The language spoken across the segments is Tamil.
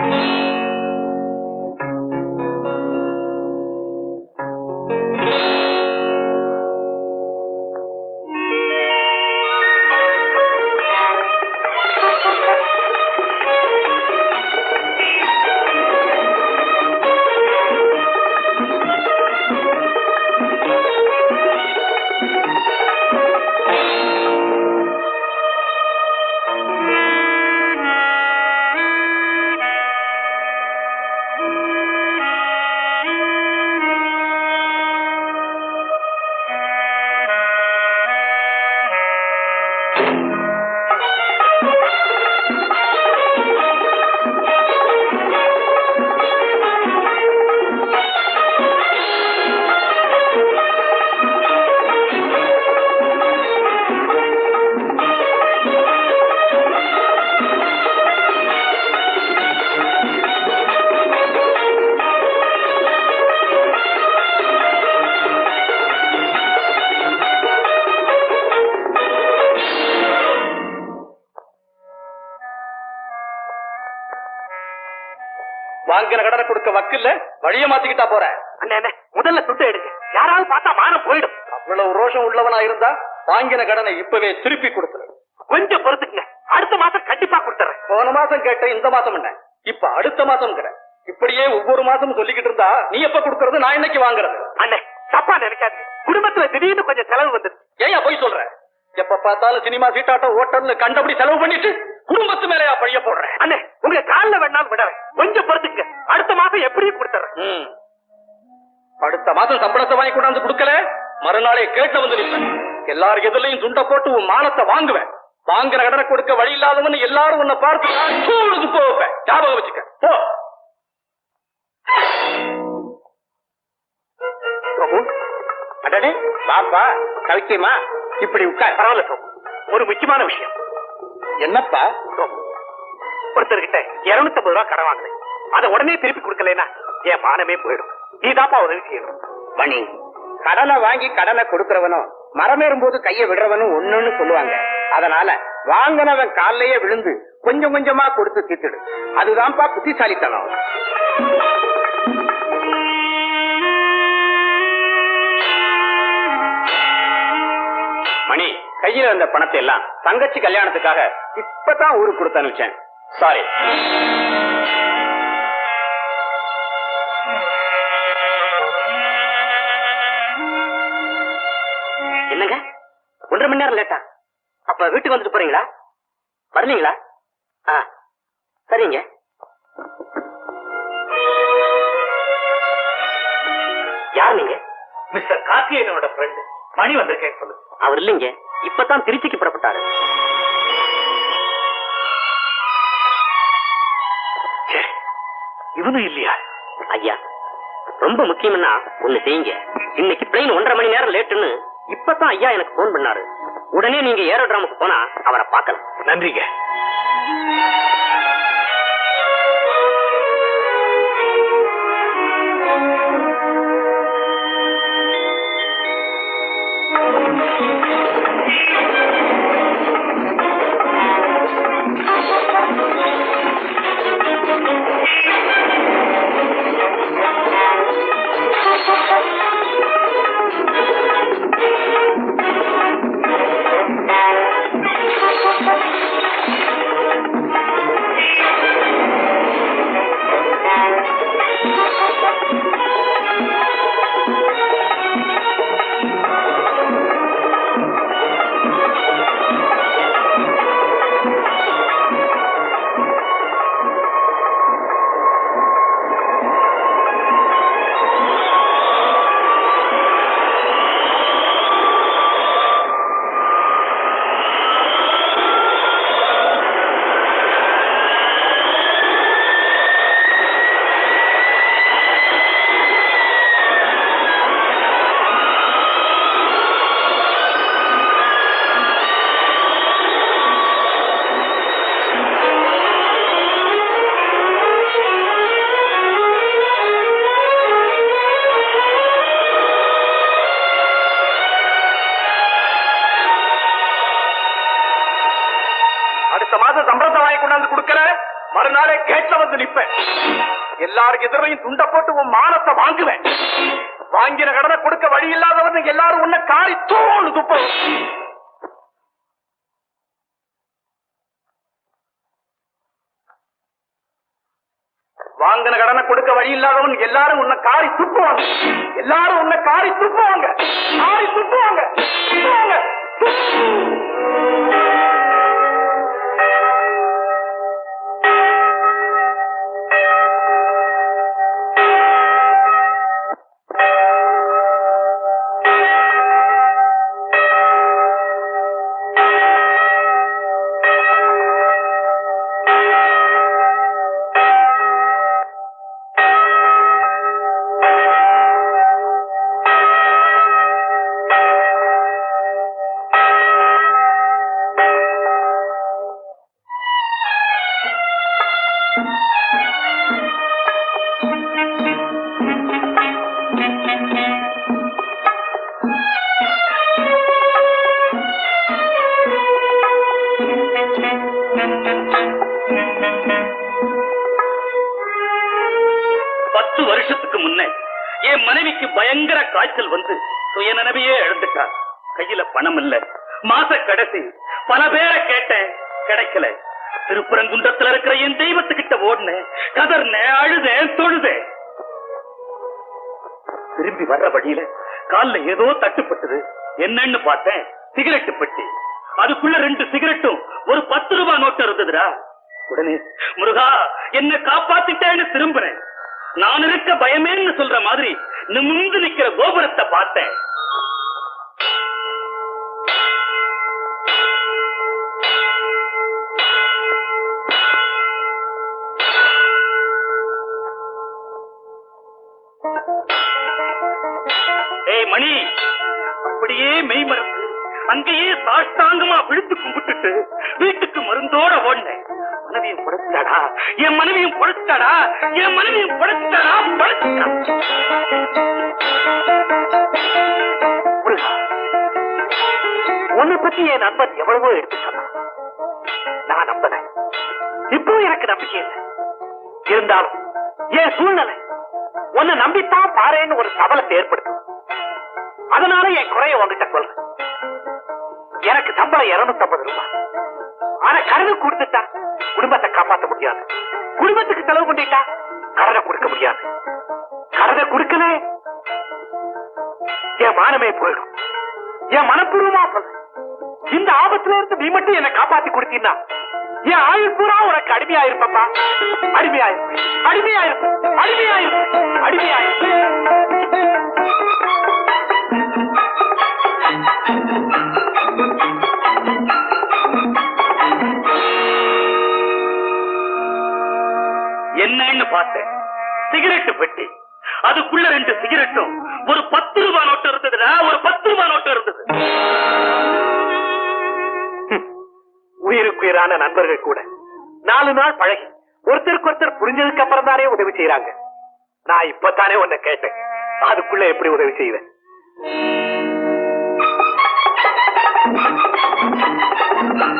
Música வாங்கின கடனை கொடுக்க வக்கில்ல வழிய மாத்திக்கிட்டா போற. அண்ணே அண்ணே முதல்ல துட்டு எடுங்க. யாராவது பார்த்தா மானம் போயிடும். அவ்வளவு ரோஷம் உள்ளவனா இருந்தா வாங்கின கடனை இப்பவே திருப்பி கொடுத்துரு. கொஞ்சம் பொறுத்துக்குங்க. அடுத்த மாசம் கண்டிப்பா கொடுத்துறேன். போன மாசம் கேட்ட இந்த மாசம் என்ன? இப்ப அடுத்த மாசம் இப்படியே ஒவ்வொரு மாசமும் சொல்லிக்கிட்டு இருந்தா நீ எப்ப கொடுக்கறது நான் என்னைக்கு வாங்குறது? அண்ணே தப்பா நினைக்காதீங்க. குடும்பத்துல திடீர்னு கொஞ்சம் செலவு வந்தது ஏன் போய் சொல்ற. எப்ப பார்த்தாலும் சினிமா சீட்டாட்டம் ஹோட்டல்னு கண்டபடி செலவு பண்ணிட்டு குடும்பத்து மேலயா பழிய போடுறேன் அண்ணே உங்க கால்ல வேணாலும் விடறேன். கொஞ்சம் பொறுத்துக்குங்க அடுத்த மாசம் எப்படியும் கொடுத்துறேன். அடுத்த மாசம் சம்பளத்தை வாங்கி கொண்டாந்து கொடுக்கல? மறுநாளே கேட்டு வந்து நிற்பேன். எல்லார் எதிலையும் துண்ட போட்டு உன் மானத்தை வாங்குவேன். வாங்குற கடனை கொடுக்க வழி இல்லாதவன் எல்லாரும் உன்னை பார்த்து சூழுது போவேன் ஞாபகம் வச்சுக்க. போ. அடடே பாப்பா கவிக்கியமா இப்படி உட்கார். பரவாயில்ல ஒரு முக்கியமான விஷயம். என்னப்பா? ஒருத்தர்கிட்ட இருநூத்தம்பது ரூபா கடன் வாங்கினேன். அதை உடனே திருப்பி கொடுக்கலன்னா என் மானமே போயிடும். நீதாப்பா உதவி செய்யணும். மணி. கடனை வாங்கி கடனை கொடுக்கறவனும் மரமேறும் போது கைய விடுறவனும் ஒண்ணுன்னு சொல்லுவாங்க. அதனால வாங்கினவன் காலையே விழுந்து கொஞ்சம் கொஞ்சமா கொடுத்து தீத்துடு. அதுதான்ப்பா புத்திசாலித்தனம். மணி கையில இருந்த பணத்தை எல்லாம் தங்கச்சி கல்யாணத்துக்காக இப்பதான் ஊருக்கு கொடுத்து அனுப்பிச்சேன் சாரி என்னங்க? ஒன்றரை மணி நேரம் லேட்டா அப்ப வீட்டுக்கு வந்துட்டு போறீங்களா? வரலீங்களா? ஆ. சரிங்க. யார் நீங்க? மிஸ்டர் கார்த்திகேயனோட ஃப்ரெண்ட் மணி வந்திருக்கேன் சொல்லு அவர் இல்லைங்க. இப்பதான் திருச்சிக்கு புறப்பட்டாரு. இவனும் இல்லையா? ஐயா ரொம்ப முக்கியம்னா ஒண்ணு செய்யுங்க. இன்னைக்கு பிளைன் ஒன்றரை மணி நேரம் லேட்டுன்னு இப்பதான் ஐயா எனக்கு போன் பண்ணாரு. உடனே நீங்க ஏரோட்ராமுக்கு போனா அவரை பார்க்கலாம். நன்றிங்க. அடுத்த மாசம் சம்பளத்தை வாங்கி கொண்டாந்து கொடுக்கல. மறுநாளே கேட்ல வந்து நிப்பேன். எல்லாரும் எதிரையும் துண்ட போட்டு உன் மானத்தை வாங்குவேன். வாங்கின கடனை கொடுக்க வழி இல்லாதவன் எல்லாரும் உன்னை காரி தூணு துப்ப வாங்கின கடனை கொடுக்க வழி இல்லாதவன் எல்லாரும் உன்னை காரி துப்புவாங்க. எல்லாரும் உன்னை காரி துப்புவாங்க வருஷத்துக்கு முன்ன என் மனைவிக்கு பயங்கர காய்ச்சல் வந்து சுயநனவையே இழந்துட்டார். கையில பணம் இல்ல. மாச கடைசி பல பேரை கேட்டேன் கிடைக்கல. திருப்பரங்குன்றத்துல இருக்கிற என் தெய்வத்துக்கிட்ட ஓடினேன் கதர்னேன் அழுதேன் தொழுதேன். திரும்பி வர்ற வழியில கால்ல ஏதோ தட்டுப்பட்டது. என்னன்னு பார்த்தேன் சிகரெட்டு பெட்டி. அதுக்குள்ள ரெண்டு சிகரெட்டும் ஒரு பத்து ரூபாய் நோட்டு இருந்ததுடா. உடனே முருகா என்ன காப்பாத்திட்டேன்னு திரும்பினேன். நான் இருக்க பயமேன்னு சொல்ற மாதிரி நிமிந்து நிக்கிற கோபுரத்தை பார்த்தேன். ஏய் மணி அப்படியே மெய்மரம் அங்கேயே சாஷ்டாங்கமா விழுத்து கும்பிட்டுட்டு வீட்டுக்கு மருந்தோட ஓடினேன். மனைவியும் படைச்சாடா? என் மனைவியும் படைச்சாடா? என் மனைவியும் படைச்சாடா? உன்னை பத்தி என் நண்பன் எவ்வளவோ எடுத்து சொன்னான். நான் நம்பினேன் இப்போ எனக்கு நம்பிக்கை இல்லை. இருந்தாலும் என் சூழ்நிலை உன்னை நம்பித்தான் பாறேன்னு ஒரு சபலத்தை ஏற்படுத்தும். அதனால என் குறைய உங்ககிட்ட சொல்றேன். எனக்கு சம்பளம் இருநூத்தி ஐம்பது ரூபாய் ஆனா கடனை கொடுத்துட்டா குடும்பத்தை காப்பாத்த முடியாது. குடும்பத்துக்கு செலவு பண்ணிட்டா கடனை கொடுக்க முடியாது. கடனை கொடுக்கல. என் மானமே போயிடும். என் மனப்பூர்வமா சொல்றேன். இந்த ஆபத்துல இருந்து நீ மட்டும் என்னை காப்பாத்தி கொடுத்தீங்கன்னா என் ஆயுள் பூரா உனக்கு அடிமையாயிருப்பப்பா. அடிமையாயிருப்பேன். அடிமையாயிருப்பேன். அடிமையாயிருப்பேன். அடிமையாயிருப்பேன். என்னன்னு பார்த்தேன். சிகரெட்டு பெட்டி அதுக்குள்ள ரெண்டு சிகரெட்டும். ஒரு பத்து ரூபாய் நோட்டு இருந்ததுடா ஒரு பத்து ரூபாய் நோட்டு இருந்தது. உயிருக்குயிரான நண்பர்கள் கூட. நாலு நாள் பழகி. ஒருத்தருக்கு ஒருத்தர் புரிஞ்சதுக்கு அப்புறம் தானே உதவி செய்யறாங்க நான் இப்பதானே உன்னை கேட்டேன். அதுக்குள்ள எப்படி உதவி செய்வேன்? Thank you.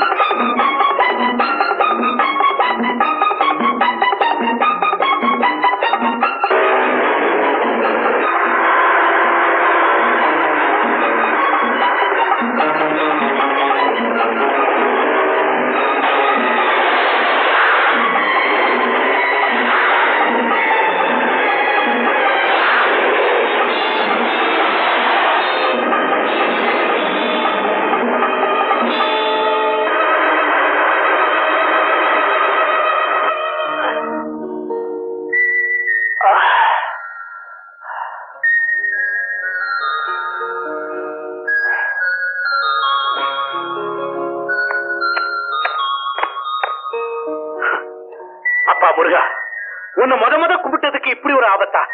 உன்னை முத முத கும்பிட்டதுக்கு இப்படி ஒரு ஆபத்தா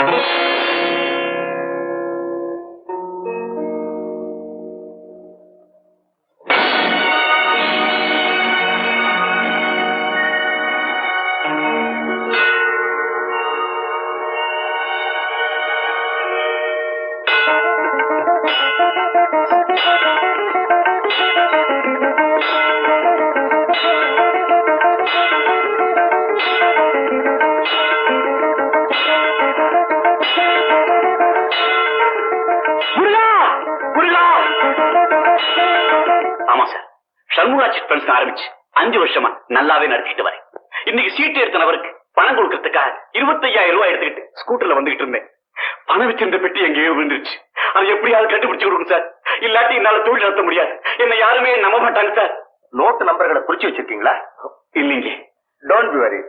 Thank you. ஃபண்ட்ஸ் ஆரம்பிச்சு. அஞ்சு வருஷமா நல்லாவே நடத்திட்டு வரேன். இன்னைக்கு சீட்டு எடுத்த நபருக்கு பணம் கொடுக்கறதுக்காக இருபத்தையாயிரம் ரூபாய் எடுத்துக்கிட்டு ஸ்கூட்டர்ல வந்துகிட்டு இருந்தேன். பணம் வச்சிருந்த பெட்டி எங்கேயோ விழுந்துருச்சு. அது எப்படியாவது கண்டுபிடிச்சு கொடுங்க சார். இல்லாட்டி என்னால தொழில் நடத்த முடியாது. என்ன யாருமே நம்ப மாட்டாங்க சார். நோட்டு நம்பர்களை குறிச்சு வச்சிருக்கீங்களா? இல்லைங்க. டோன்ட் வரி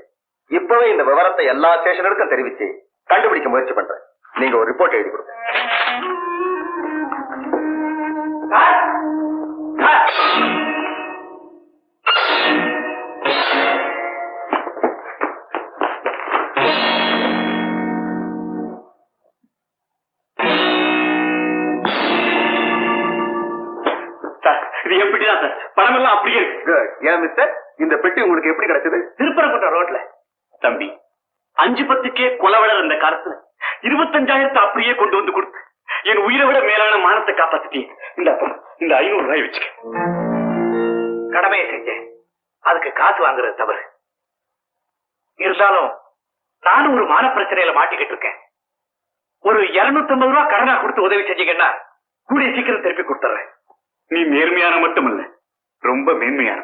இப்பவே இந்த விவரத்தை எல்லா ஸ்டேஷனுக்கும் தெரிவிச்சு கண்டுபிடிக்க முயற்சி பண்றேன். நீங்க ஒரு ரிப்போர்ட் எழுதி கொடுங்க. சார். ஏன் மிஸ்டர் இந்த பெட்டி உங்களுக்கு எப்படி கிடைச்சது? திருப்பரங்குன்ற ரோட்ல. தம்பி அஞ்சு பத்துக்கே கொலவளர் அந்த காலத்துல இருபத்தஞ்சாயிரத்தை அப்படியே கொண்டு வந்து கொடுத்து என் உயிரை விட மேலான மானத்தை காப்பாத்திட்டீங்க. இந்த இந்த ஐநூறு ரூபாய் வச்சுக்க. கடமையை செஞ்சேன். அதுக்கு காசு வாங்குறது தவறு. இருந்தாலும் நானும் ஒரு மான பிரச்சனையில மாட்டிக்கிட்டு இருக்கேன். ஒரு 250 ரூபா கடனா கொடுத்து உதவி செஞ்சீங்கன்னா கூடிய சீக்கிரம் திருப்பி கொடுத்துறேன் நீ நேர்மையான மட்டும் இல்ல ரொம்ப மேன்மையான.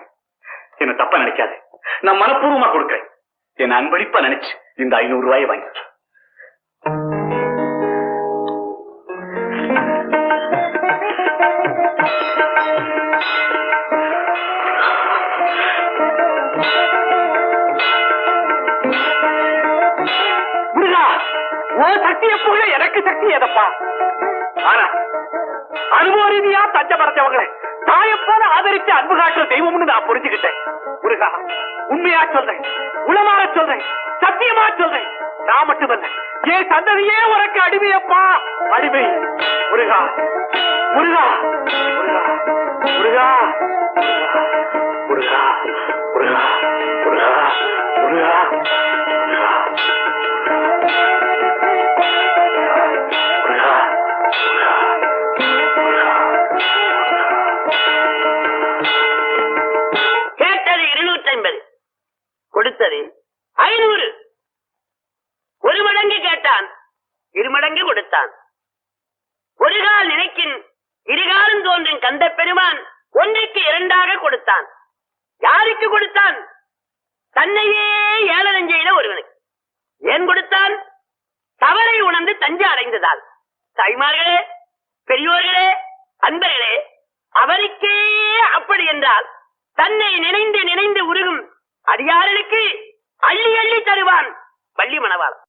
என்ன தப்பா நினைக்காது. நான் மனப்பூர்வமா கொடுக்கிறேன். என் அன்பளிப்பா நினைச்சு இந்த ஐநூறு ரூபாயை வாங்கி சக்தியை போல எனக்கு சக்தி எதப்பா ஆனா அனுபவ ரீதியா தஞ்ச மறைச்சவங்களை தாயை போல ஆதரிச்சு அன்பு காட்டுற தெய்வம்னு நான் புரிஞ்சுக்கிட்டேன். முருகா உண்மையா சொல்றேன்? உளமாற சொல்றேன்? சத்தியமா சொல்றேன்? நான் மட்டுமல்ல. என் சந்ததியே உனக்கு அடிமையப்பா! அடிமை. முருகா. முருகா. முருகா. முருகா. முருகா. முருகா. முருகா. முருகா. முருகா. யாருக்கு கொடுத்தான். தன்னையே ஏளனம் செய்த ஒருவனுக்கு. ஏன் கொடுத்தான்? தவறை உணர்ந்து தஞ்சை அடைந்ததால். தாய்மார்களே பெரியோர்களே அன்பர்களே அவருக்கே அப்படி என்றால் தன்னை நினைந்து நினைந்து உருகும் அடியாரனுக்கு அள்ளி அள்ளி தருவான் பள்ளி மணவாளன்